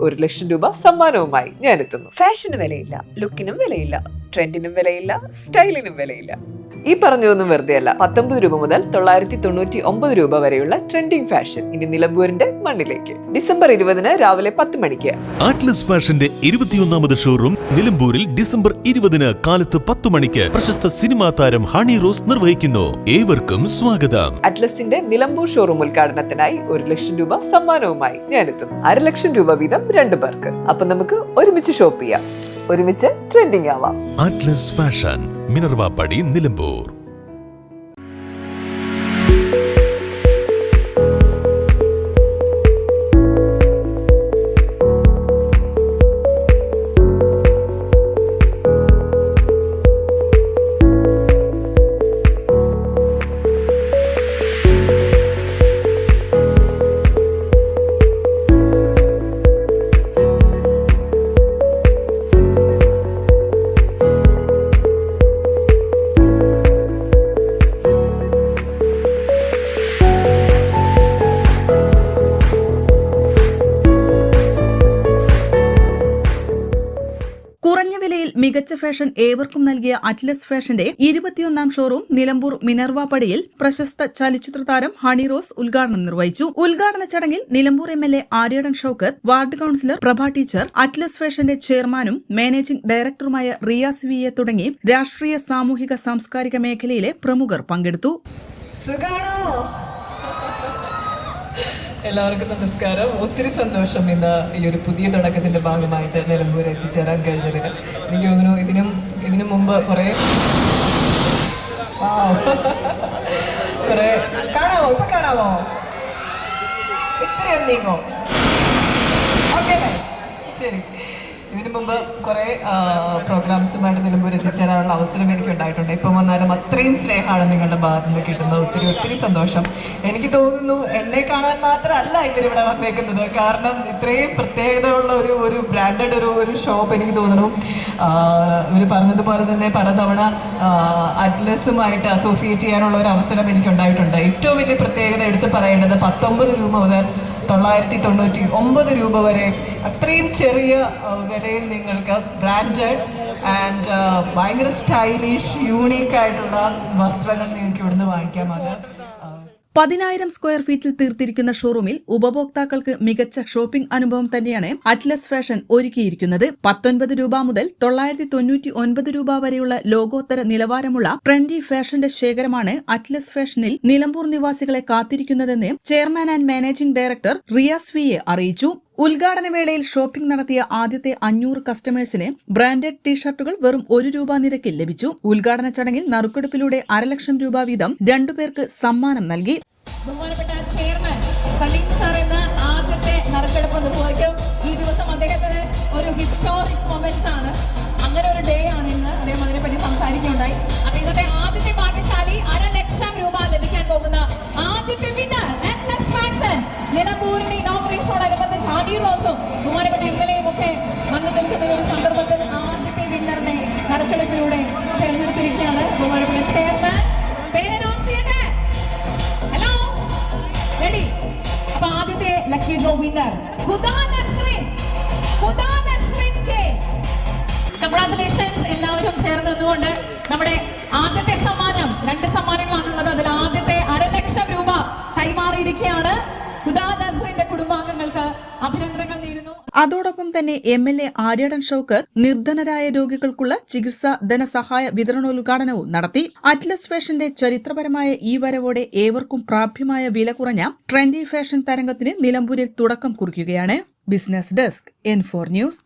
ഒരു ലക്ഷം രൂപ സമ്മാനവുമായി ഞാൻ എത്തുന്നു ഫാഷന് വിലയില്ല ലുക്കിനും വിലയില്ല ട്രെൻഡിനും വിലയില്ല സ്റ്റൈലിനും വിലയില്ല. ഈ പറഞ്ഞതൊന്നും വെറുതെ അല്ല പത്തൊമ്പത് രൂപ മുതൽ തൊള്ളായിരത്തി തൊണ്ണൂറ്റി ഒമ്പത് രൂപ വരെയുള്ള ട്രെൻഡിംഗ് ഫാഷൻ ഇനി നിലമ്പൂരിന്റെ മണ്ണിലേക്ക്. ഡിസംബർ ഇരുപതിന് രാവിലെ പത്ത് മണിക്ക്. ആറ്റ്ലസ് ഫാഷന്റെ ഇരുപത്തിയൊന്നാമത് ഷോറൂം നിലമ്പൂരിൽ ഡിസംബർ ഇരുപതിന് കാലത്ത് പത്ത് മണിക്ക് പ്രശസ്ത സിനിമാ താരം ഹണി റോസ് നിർവഹിക്കുന്നു. ഏവർക്കും സ്വാഗതം. അറ്റ്ലസിന്റെ നിലമ്പൂർ ഷോറൂം ഉദ്ഘാടനത്തിനായി ഒരു ലക്ഷം രൂപ സമ്മാനവുമായി ഞാനെത്തും അര ലക്ഷം രൂപ വീതം രണ്ടു പേർക്ക്. അപ്പൊ നമുക്ക് ഒരുമിച്ച് ഷോപ്പ് ചെയ്യാം. ഒരുമിച്ച് ട്രെൻഡിംഗ് ആവാം. അറ്റ്ലസ് ഫാഷൻ മിനർവാപ്പടി നിലമ്പൂർ മികച്ച ഫാഷൻ ഏവർക്കും നൽകിയ അറ്റ്ലസ് ഫാഷന്റെ ഇരുപത്തിയൊന്നാം ഷോറൂം നിലമ്പൂർ മിനർവാപ്പടിയിൽ പ്രശസ്ത ചലച്ചിത്ര താരം ഹണി റോസ് ഉദ്ഘാടനം നിർവഹിച്ചു. ഉദ്ഘാടന ചടങ്ങിൽ Nilambur M L A Aryadan Shoukath ward councillor Prabha teacher Atlas ഫാഷന്റെ ചെയർമാനും മാനേജിംഗ് ഡയറക്ടറുമായ റിയാസ് വി എ തുടങ്ങി രാഷ്ട്രീയ സാമൂഹിക സാംസ്കാരിക മേഖലയിലെ പ്രമുഖർ പങ്കെടുത്തു. സുഖാണോ? എല്ലാവർക്കും നമസ്കാരം. ഒത്തിരി സന്തോഷം ഇന്ന് ഈ ഒരു പുതിയ തുടക്കത്തിന്റെ ഭാഗമായിട്ട് നിലമ്പൂർ എത്തിച്ചേരാൻ കഴിഞ്ഞത് എനിക്ക് തോന്നുന്നു ഇതിനും ഇതിനു മുമ്പ് കുറേ കുറേ കാണാമോ? ഇപ്പൊ കാണാമോ? ഇത്രയും നീങ്ങോ? ശരി. ഇതിനു മുമ്പ് കുറേ പ്രോഗ്രാംസുമായിട്ട് നിലമ്പൂർ എത്തിച്ചേരാനുള്ള അവസരം എനിക്ക് ഉണ്ടായിട്ടുണ്ട്. ഇപ്പം വന്നാലും അത്രയും സ്നേഹമാണ് നിങ്ങളുടെ ഭാഗത്ത് നിന്ന് കിട്ടുന്നത്. ഒത്തിരി ഒത്തിരി സന്തോഷം. എനിക്ക് തോന്നുന്നു എന്നെ കാണാൻ മാത്രമല്ല ഇവരിവിടെ വന്നേക്കുന്നത്. കാരണം ഇത്രയും പ്രത്യേകതയുള്ള ഒരു ഒരു ബ്രാൻഡഡ് ഒരു ഒരു ഷോപ്പ് എനിക്ക് തോന്നുന്നു. ഇവർ പറഞ്ഞതുപോലെ തന്നെ പലതവണ അറ്റ്ലസുമായിട്ട് അസോസിയേറ്റ് ചെയ്യാനുള്ള ഒരു അവസരം എനിക്ക് ഉണ്ടായിട്ടുണ്ട്. ഏറ്റവും വലിയ പ്രത്യേകത എടുത്ത് പറയേണ്ടത് പത്തൊമ്പത് രൂപ മുതൽ തൊള്ളായിരത്തി തൊണ്ണൂറ്റി ഒമ്പത് രൂപ വരെ അത്രയും ചെറിയ വിലയിൽ നിങ്ങൾക്ക് ബ്രാൻഡഡ് ആൻഡ് ഭയങ്കര സ്റ്റൈലിഷ് യൂണീക്കായിട്ടുള്ള വസ്ത്രങ്ങൾ നിങ്ങൾക്ക് ഇവിടുന്ന് വാങ്ങിക്കാം അത് ആ, പതിനായിരം സ്ക്വയർ ഫീറ്റിൽ തീർത്തിരിക്കുന്ന ഷോറൂമിൽ ഉപഭോക്താക്കൾക്ക് മികച്ച ഷോപ്പിംഗ് അനുഭവം തന്നെയാണ് അറ്റ്ലസ് ഫാഷൻ ഒരുക്കിയിരിക്കുന്നത്. പത്തൊൻപത് രൂപ മുതൽ തൊള്ളായിരത്തി തൊണ്ണൂറ്റി ഒൻപത് രൂപ വരെയുള്ള ലോകോത്തര നിലവാരമുള്ള ട്രെൻഡി ഫാഷന്റെ ശേഖരമാണ് അറ്റ്ലസ് ഫാഷനിൽ നിലമ്പൂർ നിവാസികളെ കാത്തിരിക്കുന്നതെന്ന് chairman and managing director Riyas V അറിയിച്ചു. ഉദ്ഘാടന വേളയിൽ ഷോപ്പിംഗ് നടത്തിയ ആദ്യത്തെ അഞ്ഞൂറ് കസ്റ്റമേഴ്സിന് ബ്രാൻഡഡ് ടീഷർട്ടുകൾ വെറും ഒരു രൂപ നിരക്കിൽ ലഭിച്ചു. ഉദ്ഘാടന ചടങ്ങിൽ നറുക്കെടുപ്പിലൂടെ അരലക്ഷം രൂപ വീതം രണ്ടുപേർക്ക് സമ്മാനം നൽകി. ബഹുമാനപ്പെട്ട ചെയർമാൻ സലീം സാർ എന്ന നറുക്കെടുപ്പ് ഈ ദിവസം അദ്ദേഹത്തിന് ഒരു ഹിസ്റ്റോറിക് മൊമെന്റ് ആണ്. അങ്ങനെ ഒരു ഡേ ആണ് ഇന്ന് അദ്ദേഹം അതിനെപ്പറ്റി സംസാരിക്കുകയുണ്ടായി. അപ്പൊ ഇന്നത്തെ ആദ്യത്തെ ഭാഗ്യശാലി അരലക്ഷം രൂപ നിലമ്പൂരിന്റെ ഇനോഗ്രേഷനോടനുബന്ധിച്ച് ആദ്യ റോസും ബഹുമാനപ്പെട്ട എം എൽ എയും ഒക്കെ വന്നു നിൽക്കുന്ന ഒരു സന്ദർഭത്തിൽ ആദ്യത്തെ വിന്നറിനെ നറുക്കെടുപ്പിലൂടെ തെരഞ്ഞെടുത്തിരിക്കുകയാണ് ബഹുമാനപ്പെട്ട ചെയർമാൻ പേര് അനൗൺസ് ചെയ്യട്ടെ? ഹലോ റെഡി അപ്പൊ ആദ്യത്തെ ലക്കി ഡ്രോ വിന്നർ കൺഗ്രാറ്റുലേഷൻസ് എല്ലാവരും ചേർന്ന് നിന്നുകൊണ്ട് നമ്മുടെ ആദ്യത്തെ സമ്മാനം രണ്ട് സമ്മാനങ്ങളാണുള്ളത്. അതിൽ ആദ്യത്തെ അരലക്ഷം രൂപ കൈമാറിയിരിക്കുകയാണ്. ഹുദാ നസ്രിന്റെ കുടുംബാംഗങ്ങൾക്ക് അഭിനന്ദനങ്ങൾ നേരുന്നു. അതോടൊപ്പം തന്നെ M L A Aryadan Shoukath നിർധനരായ രോഗികൾക്കുള്ള ചികിത്സാ ധനസഹായ വിതരണോദ്ഘാടനവും നടത്തി. അറ്റ്ലസ് ഫാഷന്റെ ചരിത്രപരമായ ഈ വരവോടെ ഏവർക്കും പ്രാപ്യമായ വില കുറഞ്ഞ ട്രെൻഡി ഫാഷൻ തരംഗത്തിന് നിലമ്പൂരിൽ തുടക്കം കുറിക്കുകയാണ്. Business desk N four news.